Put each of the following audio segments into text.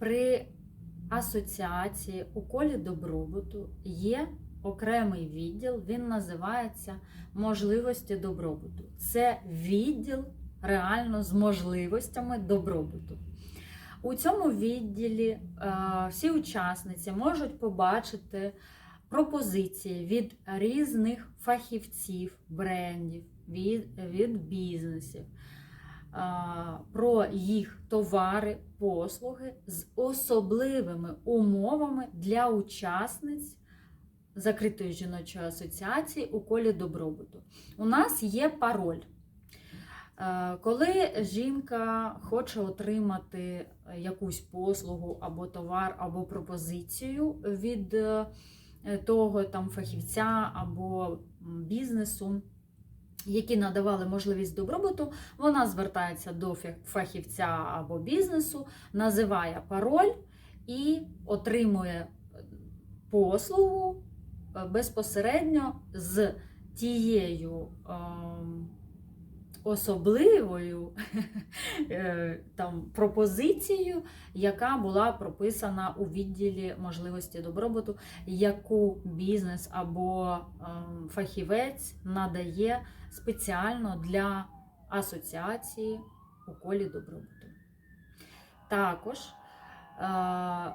при асоціації у колі добробуту є окремий відділ, він називається можливості добробуту. Це відділ реально з можливостями добробуту. У цьому відділі е, всі учасниці можуть побачити пропозиції від різних фахівців, брендів, від, від бізнесів про їх товари, послуги з особливими умовами для учасниць закритої жіночої асоціації у колі добробуту. У нас є пароль. Е, Коли жінка хоче отримати якусь послугу або товар, або пропозицію від е, того там фахівця або бізнесу, які надавали можливість добробуту, вона звертається до фахівця або бізнесу, називає пароль і отримує послугу е, безпосередньо з тією ем, особливою е, там, пропозицією, яка була прописана у відділі можливості добробуту, яку бізнес або ем, фахівець надає спеціально для асоціації у колі добробуту. Також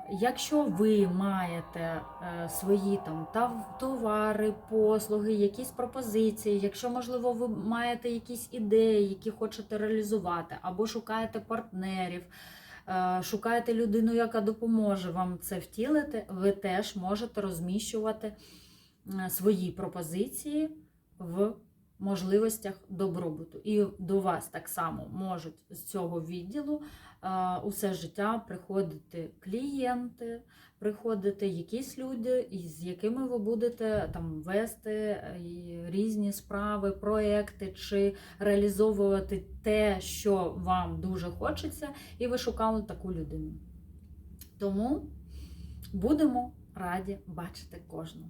Якщо ви маєте е, свої там товари, послуги, якісь пропозиції, якщо, можливо, ви маєте якісь ідеї, які хочете реалізувати, або шукаєте партнерів, е, шукаєте людину, яка допоможе вам це втілити, ви теж можете розміщувати е, свої пропозиції в можливостях добробуту. І до вас так само можуть з цього відділу е, усе життя приходити клієнти, приходити якісь люди, із якими ви будете там вести е, різні справи, проекти чи реалізовувати те, що вам дуже хочеться, і ви шукали таку людину. Тому будемо раді бачити кожного.